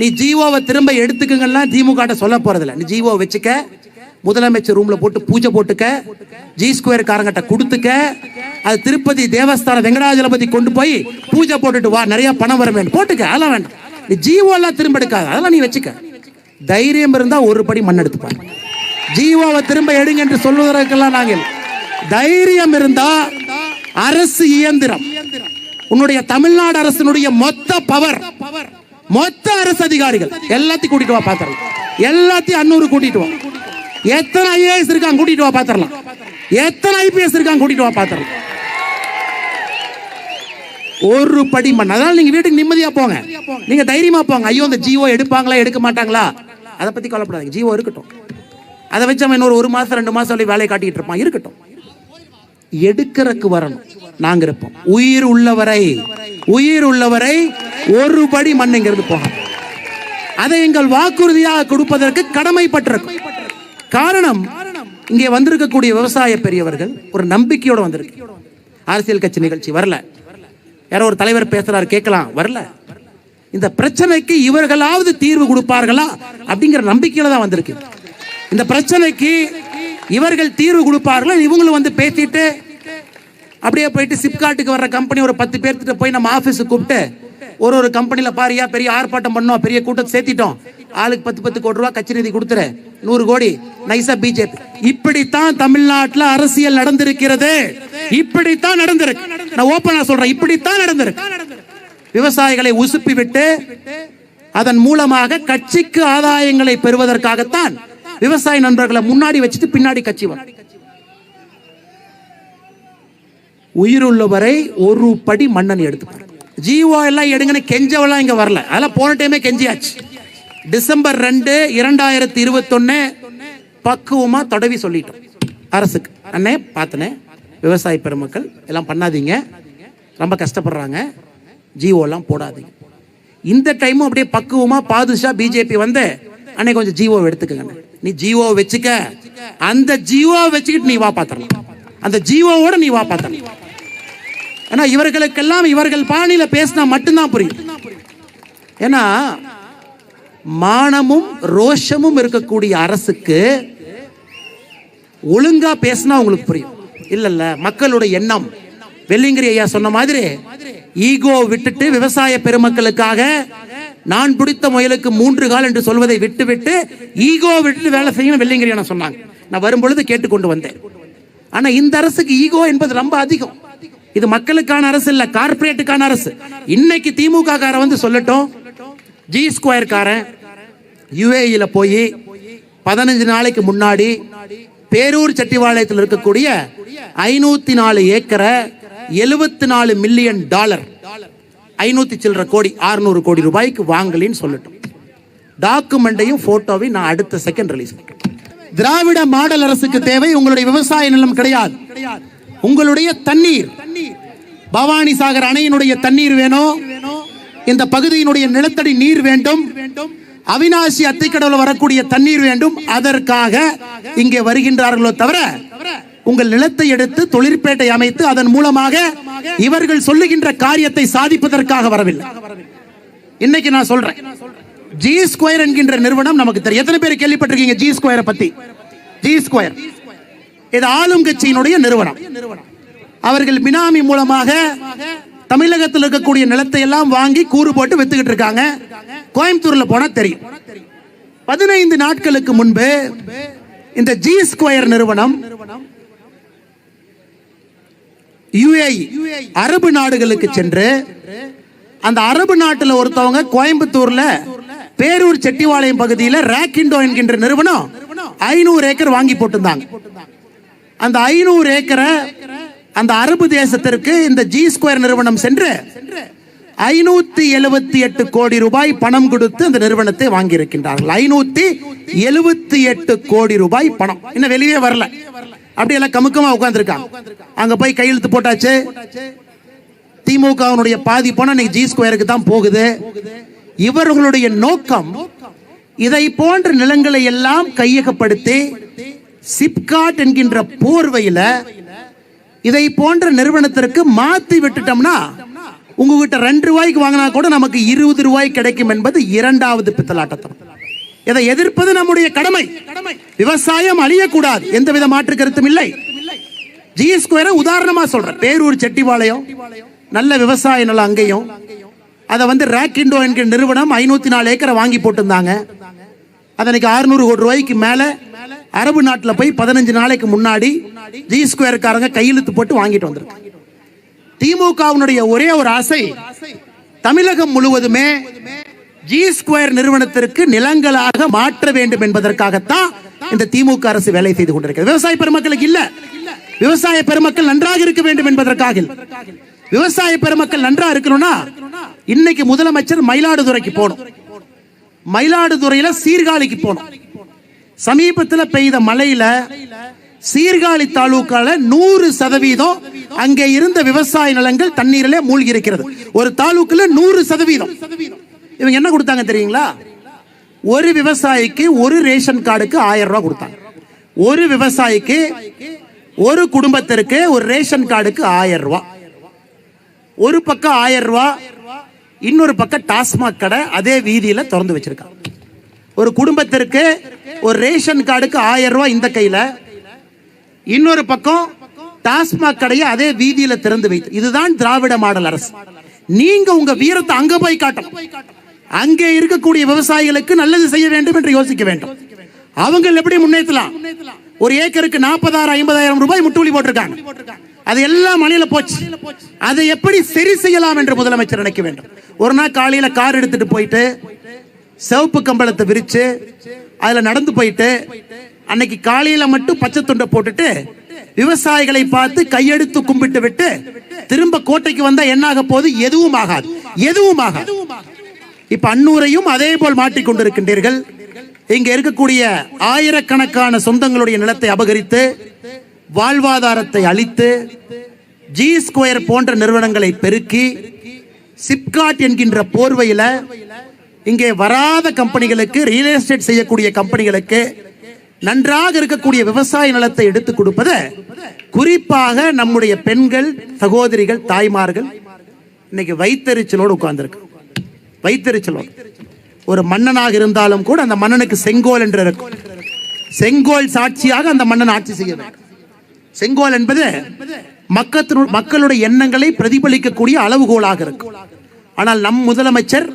நீ ஜீவோவை திரும்ப எடுத்துக்கங்கலாம் திமுக சொல்ல போறதில்ல. நீ ஜீவோ வச்சுக்க முதலமைச்சர் ரூம்ல போட்டு பூஜை போட்டுக்க ஜி ஸ்கொயர் காரங்கிட்ட கொடுத்துக்க அது திருப்பதி தேவஸ்தான வெங்கடாஜலபதி கொண்டு போய் பூஜை போட்டுட்டு வா நிறைய பணம் வர வேண்டும் போட்டுக்க. அதெல்லாம் வேண்டாம். நீ ஜீவோ எல்லாம் திரும்ப எடுக்காத. அதெல்லாம் நீ வச்சுக்க. தைரியம் இருந்தா ஒரு படி மண் எடுத்துப்பாங்க ஜீவோவை திரும்ப எடுங்க என்று சொல்வதற்கெல்லாம் நாங்கள் தைரியம் இருந்தா அரசு இயந்திரம். உன்னுடைய தமிழ்நாடு அரசினுடைய மொத்த பவர் மொத்த அரசு அதிகாரிகள் எல்லாத்தையும் கூட்டிட்டு வா பாத்திரலாம். எல்லாத்தையும் அன்னூறு கூட்டிட்டு வா. எத்தனை ஐஏஎஸ் இருக்காங்க கூட்டிட்டு வா பாத்திரலாம். எத்தனை ஐபிஎஸ் இருக்காங்க கூட்டிட்டு வா பாத்திரலாம். ஒரு படி மண். அதனால நீங்க வீட்டுக்கு நிம்மதியா போங்க. நீங்க தைரியமா போங்க. ஐயோ இந்த ஜியோ எடுப்பாங்களா எடுக்க மாட்டாங்களா? அதை பத்தி கவலைப்படாதீங்க. ஜியோ இருக்கட்டும். அதை வச்சு அவன் இன்னொரு ஒரு மாசம் ரெண்டு மாசம் சொல்லி வேலையை காட்டிட்டு இருப்பான். இருக்கட்டும். எடுக்கிறக்கு வரணும். நாங்க இருப்போம். உயிர் உள்ளவரை உயிர் உள்ளவரை ஒரு படி மண்ணுங்கிறது போகும்? அதை எங்கள் வாக்குறுதியாக கொடுப்பதற்கு கடமைப்பட்டிருக்கும். காரணம் இங்கே வந்திருக்கக்கூடிய விவசாய பெரியவர்கள் ஒரு நம்பிக்கையோடு வந்திருக்கு. அரசியல் கட்சி நிகழ்ச்சி வரல. யாரோ ஒரு தலைவர் பேசுறாரு கேட்கலாம். வரல. இந்த பிரச்சனைக்கு இவர்களாவது தீர்வு கொடுப்பார்களா அப்படிங்கிற நம்பிக்கையில தான் வந்திருக்கு. இந்த பிரச்சனைக்கு இவர்கள் தீர்வு கொடுப்பார்களா? இவங்களும் வந்து பேசிட்டு அப்படியே போயிட்டு சிப்காட்டுக்கு வர்ற கம்பெனி ஒரு பத்து பேர்த்திட்ட போய் நம்ம ஆஃபீஸுக்கு கூப்பிட்டு ஒரு ஒரு கம்பெனியில் பாரியா பெரிய ஆர்ப்பாட்டம் பண்ணோம் பெரிய கூட்டத்தை சேர்த்திட்டோம். ஆளுக்கு பத்து பத்து கோடி ரூபா கட்சி நிதி கொடுத்துரு. நூறு கோடி. நைசா பிஜேபி இப்படித்தான் தமிழ்நாட்டில் அரசியல் நடந்திருக்கிறது. இப்படித்தான் நடந்திருக்கு. நான் ஓப்பனா சொல்றேன். இப்படித்தான் நடந்திருக்கு. விவசாயிகளை உசுப்பி விட்டு அதன் மூலமாக கட்சிக்கு ஆதாயங்களை பெறுவதற்காகத்தான் விவசாய நண்பர்களை முன்னாடி வச்சுட்டு பின்னாடி கட்சி வரும். உயிருள்ளவரை ஒரு படி மன்னன் எடுத்துப்பார் ஜிஓ எல்லாம் எடுங்கன்னு கெஞ்சவெல்லாம் இங்கே வரல. அதெல்லாம் போன டைமே கெஞ்சியாச்சு. டிசம்பர் ரெண்டு இரண்டாயிரத்தி இருபத்தொன்னு பக்குவமாக தொடவி சொல்லிட்டோம். அரசுக்கு. அண்ணே பார்த்தனே விவசாய பெருமக்கள் எல்லாம் பண்ணாதீங்க. ரொம்ப கஷ்டப்படுறாங்க. ஜிஓலாம் போடாதீங்க. இந்த டைமும் அப்படியே பக்குவமாக பாதுஷா பிஜேபி வந்து அன்னைக்கு கொஞ்சம் ஜிஓ எடுத்துக்கங்க நீ ஜிஓ வச்சுக்க. அந்த ஜிஓ வச்சுக்கிட்டு நீ வா பாத்திரலாம். அந்த ஜிஓவோட நீ வா பாத்திரலாம். ஏன்னா இவர்களுக்கெல்லாம் இவர்கள் பாணியில் பேசினா மட்டும்தான் புரியும். ஏன்னா மானமும் ரோஷமும் இருக்கக்கூடிய அரசுக்கு ஒழுங்கா பேசினா உங்களுக்கு புரியும். இல்ல இல்ல மக்களுடைய எண்ணம். வெள்ளிங்கிரி ஐயா சொன்ன மாதிரி ஈகோ விட்டுட்டு விவசாய பெருமக்களுக்காக நான் பிடித்த முயலுக்கு மூன்று கால் என்று சொல்வதை விட்டு விட்டு ஈகோ விட்டு வேலை செய்யணும் வெள்ளிங்கிரி சொன்னாங்க. நான் வரும்பொழுது கேட்டுக்கொண்டு வந்தேன். ஆனா இந்த அரசுக்கு ஈகோ என்பது ரொம்ப அதிகம். இது மக்களுக்கான அரசு இல்ல கார்பரேட்டுக்கான அரசு. இன்னைக்கு திமுக காரன் வந்து சொல்லட்டும் ஜி ஸ்கொயர் காரன் யுஏஇல போய் பதினஞ்சு நாளைக்கு முன்னாடி பேரூர் செட்டிவாளையத்தில் இருக்கக்கூடிய ஐநூத்தி நாலு ஏக்கரை எழுபத்தி நாலு மில்லியன் டாலர் ஐநூத்தி சில்லற கோடி ஆறுநூறு கோடி ரூபாய்க்கு வாங்கலின்னு சொல்லட்டும். டாக்குமெண்ட்டையும் போட்டோவையும் நான் அடுத்த செகண்ட் ரிலீஸ் பண்ணுறேன் திராவிட மாடல் அரசுக்கு தேவை உங்களுடைய விவசாய நிலம் கிடையாது. உங்களுடைய தண்ணீர். பவானி சாகர் அணையினுடைய தண்ணீர் வேணும். இந்த பகுதியினுடைய நிலத்தடி நீர் வேண்டும். அவினாசி அத்திக்கடவுல வரக்கூடிய தண்ணீர் வேண்டும். அதற்காக இங்கே வருகின்றார்களோ தவிர உங்கள் நிலத்தை எடுத்து தொழிற்பேட்டை அமைத்து அதன் மூலமாக இவர்கள் சொல்லுகின்ற காரியத்தை சாதிப்பதற்காக வரவில்லை. இன்னைக்கு நான் சொல்றேன். ஜி ஸ்கொயர் என்கின்ற நிறுவனம் நமக்கு தெரியும். எத்தனை பேர் கேள்விப்பட்டிருக்கீங்க ஜி ஸ்கொயரை பத்தி? ஜி ஸ்கொயர் இது ஆளும் கட்சியினுடைய நிறுவனம். அவர்கள் பினாமி மூலமாக தமிழகத்தில் இருக்கக்கூடிய நிலத்தை எல்லாம் வாங்கி கூறு போட்டு வித்துக்கிட்டு இருக்காங்க. கோயம்புத்தூர்ல போனா தெரியும். பதினைந்து நாட்களுக்கு முன்பு இந்த ஜி ஸ்கொயர் நிறுவனம் யுஏ அரபு நாடுகளுக்கு சென்று அந்த அரபு நாட்டில் ஒருத்தவங்க கோயம்புத்தூர்ல பேரூர் செட்டிவாளையம் பகுதியில் ராக்கிண்டோ என்கின்ற நிறுவனம் ஐநூறு ஏக்கர் வாங்கி போட்டிருந்தாங்க. அந்த ஐநூறு ஏக்கரை அந்த அரபு தேசத்திற்கு இந்த ஜி ஸ்கொயர் நிறுவனம் சென்று ஐநூத்தி எழுபத்தி எட்டு கோடி ரூபாய் பணம் கொடுத்து அந்த நிறுவனத்தை வாங்கியிருக்கின்றார்கள். ஐநூத்தி எழுபத்தி எட்டு கோடி ரூபாய் பணம். இன்னும் வெளியே வரல. அப்படி எல்லாம் கமுக்கமா உட்காந்துருக்காங்க அங்க போய் கையெழுத்து போட்டாச்சு. திமுகவினுடைய பாதி பணம் இன்னைக்கு ஜி ஸ்கொயருக்கு தான் போகுது. இவர்களுடைய நோக்கம் இதை போன்ற நிலங்களை எல்லாம் கையகப்படுத்தி சிப்காட் என்கின்ற போர்வையில இதை போன்ற நிறுவனத்திற்கு மாத்தி விட்டுட்டோம்னா உங்ககிட்ட ரெண்டு ரூபாய்க்கு வாங்கினா கூட நமக்கு இருபது ரூபாய் கிடைக்கும் என்பது இரண்டாவது பித்தலாட்டத்தனம். இதை எதிர்ப்பது நம்முடைய கடமை. விவசாயம் அழியக்கூடாது. எந்த வித மாற்று கருத்தும் இல்லை. ஜி ஸ்கொயரை உதாரணமா சொல்றேன். பேரூர் செட்டிபாளையம் நல்ல விவசாய நிலம் அங்கேயும். அதை வந்து ரேக் இண்டோ என்கிற நிறுவனம் ஐநூத்தி நாலு ஏக்கரை வாங்கி போட்டிருந்தாங்க. அதனைக்கு அறுநூறு கோடி ரூபாய்க்கு மேலே அரபு நாட்டில் போய் பதினஞ்சு நாளைக்கு முன்னாடி ஜி ஸ்கொயர்காரங்க கையெழுத்து போட்டு வாங்கிட்டு வந்திருக்கு. திமுகவினுடைய ஒரே ஒரு ஆசை தமிழகம் முழுவதுமே ஜி ஸ்கொயர் நிறுவனத்திற்கு நிலங்களாக மாற்ற வேண்டும் என்பதற்காகத்தான் இந்த திமுக அரசு வேலை செய்து கொண்டிருக்கிறது. விவசாய பெருமக்களுக்கு இல்ல. விவசாய பெருமக்கள் நன்றாக இருக்க வேண்டும் என்பதற்காக. விவசாய பெருமக்கள் நன்றா இருக்கணும்னா இன்னைக்கு முதலமைச்சர் மயிலாடுதுறைக்கு போகணும். மயிலாடுதுறையில சீர்காழிக்கு போனோம் சமீபத்துல பெய்த மழையில சீர்காழி தாலுக்கால நூறு சதவீதம் அங்கே இருந்த விவசாய நிலங்கள் தண்ணீரிலே மூழ்கி இருக்கிறது ஒரு தாலுக்குல நூறு சதவீதம். இவங்க என்ன கொடுத்தாங்க தெரியுங்களா? ஒரு விவசாயிக்கு ஒரு ரேஷன் கார்டுக்கு ஆயிரம் ரூபாய் கொடுத்தாங்க. ஒரு விவசாயிக்கு ஒரு குடும்பத்திற்கு ஒரு ரேஷன் கார்டுக்கு ஆயிரம் ரூபாய். ஒரு பக்கம் ஆயிரம் ரூபாய் இன்னொரு பக்கம் டாஸ்மாக் கடை அதே வீதியில திறந்து வச்சிருக்காங்க. ஒரு குடும்பத்திற்கு ஒரு ரேஷன் கார்டுக்கு ஆயிரம் ரூபாய் இந்த கையில. இன்னொரு பக்கம் டாஸ்மாக் கடையை அதே வீதியில திறந்து வைத்து. இதுதான் திராவிட மாடல் அரசு. நீங்க உங்க வீரத்தை அங்க போய் காட்டணும். அங்கே இருக்கக்கூடிய விவசாயிகளுக்கு நல்லது செய்ய வேண்டும் என்று யோசிக்க வேண்டும். அவங்க எப்படி முன்னேற்றலாம்? ஒரு ஏக்கருக்கு நாற்பதாயிரம் ஐம்பதாயிரம் ரூபாய் முட்டுவலி போட்டிருக்காங்க. அது எல்லாம் மலையில போச்சு. அதை எப்படி சரி செய்யலாம் என்று முதலமைச்சர் நினைக்க வேண்டும். ஒரு நாள் காலையில கார் எடுத்துட்டு போயிட்டு சிவப்பு கம்பளத்தை விரிச்சு அதுல நடந்து போயிட்டு அன்னைக்கு காலையில மட்டும் பச்சை துண்டை போட்டுட்டு விவசாயிகளை பார்த்து கையெடுத்து கும்பிட்டு விட்டு திரும்ப கோட்டைக்கு வந்தா என்ன ஆக போகுது? எதுவும் ஆகாது. எதுவும் ஆகாது. இப்ப அன்னூரையும் அதே போல் மாட்டிக்கொண்டிருக்கின்றீர்கள் இங்க இருக்கக்கூடிய ஆயிரக்கணக்கான சொந்தங்களுடைய நிலத்தை அபகரித்து வாழ்வாதாரத்தை அழித்து ஜி ஸ்கொயர் போன்ற நிறுவனங்களை பெருக்கி சிப்காட் என்கின்ற போர்வையில இங்கே வராத கம்பெனிகளுக்கு ரியல் எஸ்டேட் செய்யக்கூடிய கம்பெனிகளுக்கு நன்றாக இருக்கக்கூடிய விவசாய நிலத்தை எடுத்து கொடுப்பத குறிப்பாக நம்முடைய பெண்கள் சகோதரிகள் தாய்மார்கள் இன்னைக்கு வைத்தறிச்சலோடு உட்கார்ந்துருக்கு. வைத்தறிச்சலோடு. ஒரு மன்னனாக இருந்தாலும் கூட அந்த மன்னனுக்கு செங்கோல் என்று இருக்கும். செங்கோல் சாட்சியாக அந்த மன்னன் ஆட்சி செய்ய வேண்டும். செங்கோல் என்பது மக்கத்தினு மக்களுடைய எண்ணங்களை பிரதிபலிக்கக்கூடிய அளவுகோலாக இருக்கும். ஆனால் நம் முதலமைச்சர்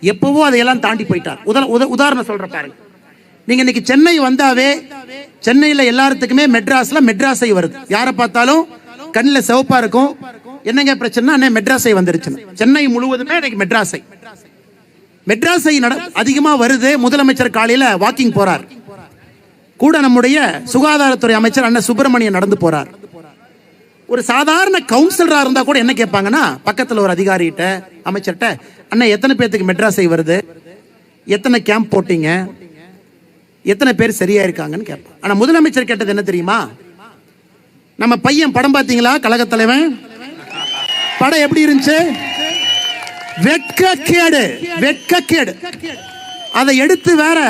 எப்பவோ அதையெல்லாம் தாண்டி போயிட்டார். உத- உத- உதாரணம் சொல்ற பாருங்க. நீங்க இன்னைக்கு சென்னை வந்தாவே சென்னையில எல்லாத்துக்குமே மெட்ராஸ்ல மெட்ராஸை வருது. யாரை பார்த்தாலும் கண்ணில் சிவப்பா இருக்கும். என்னங்க பிரச்சனை அண்ணே மெட்ராஸை வந்துருச்சுன்னு. சென்னை முழுவதுமே இன்னைக்கு மெட்ராஸை. மெட்ராஸை நட அதிகமா வருது. முதலமைச்சர் காலையில வாக்கிங் போறார். கூட நம்முடைய சுகாதாரத்துறை அமைச்சர் அண்ணன் சுப்பிரமணியன் நடந்து போறார். ஒரு சாதாரண கவுன்சிலராக இருந்தால் கூட என்ன கேட்பாங்கன்னா பக்கத்தில் ஒரு அதிகாரிகிட்ட அமைச்சர்கிட்ட அண்ணன் எத்தனை பேர்த்துக்கு மெட்ராஸை வருது? எத்தனை கேம்ப் போட்டீங்க? எத்தனை பேர் சரியா இருக்காங்கன்னு கேட்பான். ஆனால் முதலமைச்சர் கேட்டது என்ன தெரியுமா? நம்ம பையன் படம் பார்த்தீங்களா கழக தலைவன்? படம் எப்படி இருந்துச்சு? வெட்கக்கேடு வெட்கக்கேடு. அதை எடுத்து வேற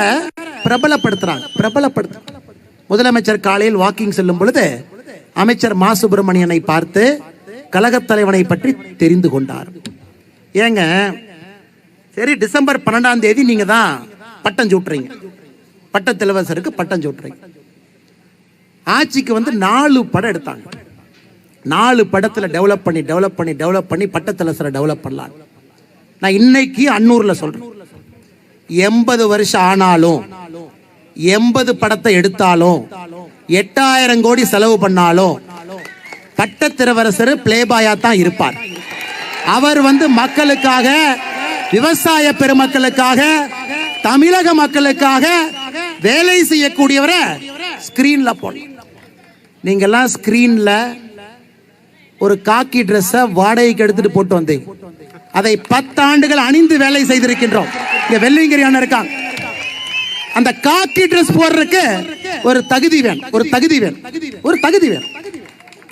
பிரபலப்படுத்துறாங்க பிரபலப்படுத்து முதலமைச்சர் காலையில் வாக்கிங் செல்லும் பொழுது அமைச்சர் மா. சுப்பிரமணியனை பார்த்து கழகத் தலைவனை பற்றி தெரிந்து கொண்டார். ஏங்க சரி டிசம்பர் பன்னெண்டாம் தேதி நீங்க தான் பட்டம் சூட்டுறீங்க. பட்டத்திலவசருக்கு பட்டம் சூட்டுறீங்க. ஆட்சிக்கு வந்து நாலு படம் எடுத்தாங்க. நாலு படத்தில் டெவலப் பண்ணி டெவலப் பண்ணி டெவலப் பண்ணி பட்டத்திலவசரை டெவலப் பண்ணலாம் நான் இன்னைக்கு அன்னூரில் சொல்றேன். எண்பது வருஷம் ஆனாலும் எண்பது படத்தை எடுத்தாலும் எட்டாயிரம் கோடி செலவு பண்ணாலும் பட்டத்திரவரசர் பிளேபாயா தான் இருப்பார். அவர் வந்து மக்களுக்காக விவசாய பெருமக்களுக்காக தமிழக மக்களுக்காக வேலை செய்யக்கூடியவரை ஸ்கிரீன்ல போடலாம் நீங்கெல்லாம் ஸ்கிரீன்ல ஒரு காக்கி ட்ரெஸ்ஸை வாடகைக்கு எடுத்துட்டு போட்டு வந்தீங்க அதை பத்தாண்டுகள் அணிந்து வேலை செய்திருக்கின்றோம். இங்க வெள்ளிங்கிரி அண்ணன் இருக்காங்க அந்த காக்கி ட்ரெஸ் போடுறதுக்கு ஒரு தகுதி வேணும். ஒரு தகுதி வேணும். ஒரு தகுதி வேணும்.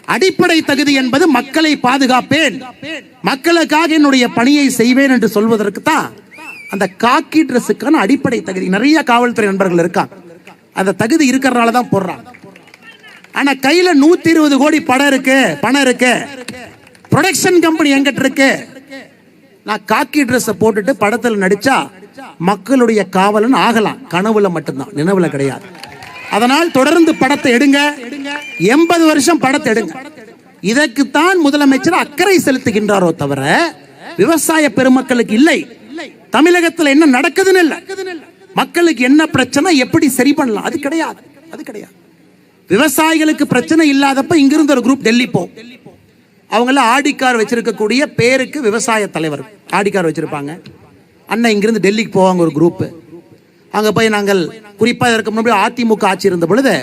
அடிப்படை தகுதி என்பது மக்களை பாதுகாப்பேன். மக்களுக்காக என்னுடைய பணியை செய்வேன் என்று சொல்வதற்கு தான் அந்த காக்கி ட்ரெஸ்ஸுக்கான அடிப்படை தகுதி. நிறைய காவல்துறை நண்பர்கள் இருக்காங்க அந்த தகுதி இருக்கிறனால தான் போடுறாங்க. ஆனா கையில நூத்தி இருபது கோடி படம் இருக்கு. பணம் இருக்கு. ப்ரொடக்ஷன் கம்பெனி எங்கிட்ட இருக்கு. நான் காக்கி ட்ரெஸ்ஸை போட்டுட்டு படத்தில் நடிச்சா மக்களுடைய காவலன் ஆகலாம். கனவுல மட்டும்தான். நினைவுல கிடையாது. அதனால் தொடர்ந்து படத்தை எடுங்க. எண்பது வருஷம் படத்தை எடுங்க. இதற்குத்தான் முதலமைச்சர் அக்கறை செலுத்துகின்றாரோ தவிர விவசாய பெருமக்களுக்கு இல்லை. தமிழகத்தில் என்ன நடக்குதுன்னு இல்ல. மக்களுக்கு என்ன பிரச்சனை எப்படி சரி பண்ணலாம்? அது கிடையாது. அது கிடையாது. விவசாயிகளுக்கு பிரச்சனை இல்லாதப்ப இங்கிருந்து ஒரு குரூப் டெல்லி போ. அவங்கள ஆடிக்கார் வச்சிருக்கக்கூடிய பேருக்கு விவசாய தலைவர். ஆடிக்கார் வச்சிருப்பாங்க. அண்ணன் இங்கிருந்து டெல்லிக்கு போவாங்க ஒரு குரூப்பு அங்க போய் நாங்கள் குறிப்பாக இதற்கு முன்னாடி அதிமுக ஆட்சி இருந்த பொழுது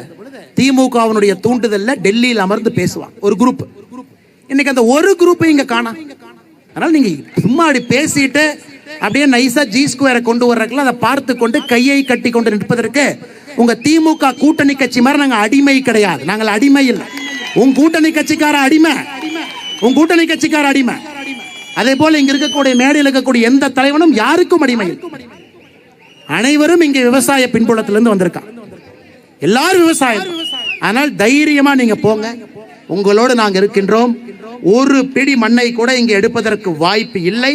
திமுகவினுடைய தூண்டுதல்ல டெல்லியில் அமர்ந்து பேசுவாங்க. ஒரு குரூப் இன்னைக்கு அந்த ஒரு குரூப்பை இங்க காணோம் அதனால நீங்க சும்மா அப்படி பேசிட்டு அப்படியே நைஸா ஜி ஸ்கொயரை கொண்டு வர்றதுக்குள்ள அதை பார்த்து கொண்டு கையை கட்டி கொண்டு நிற்பதற்கு உங்க திமுக கூட்டணி கட்சி மாதிரி நாங்க அடிமை கிடையாது. நாங்கள் அடிமை இல்லை. உன் கூட்டணி கட்சிக்கார அடிமை. உன் கூட்டணி கட்சிக்கார அடிமை. அதே போல இங்க இருக்கக்கூடிய மேடையில் இருக்கக்கூடிய எந்த தலைவனும் யாருக்கும் அடிமை இல்லை. அனைவரும் இங்க விவசாய பின்புலத்திலிருந்து வந்திருக்கான் எல்லாரும் விவசாயம். ஆனால் தைரியமா நீங்க போங்க. உங்களோடு நாங்கள் இருக்கின்றோம். ஒரு பிடி மண்ணை கூட இங்கே எடுப்பதற்கு வாய்ப்பு இல்லை.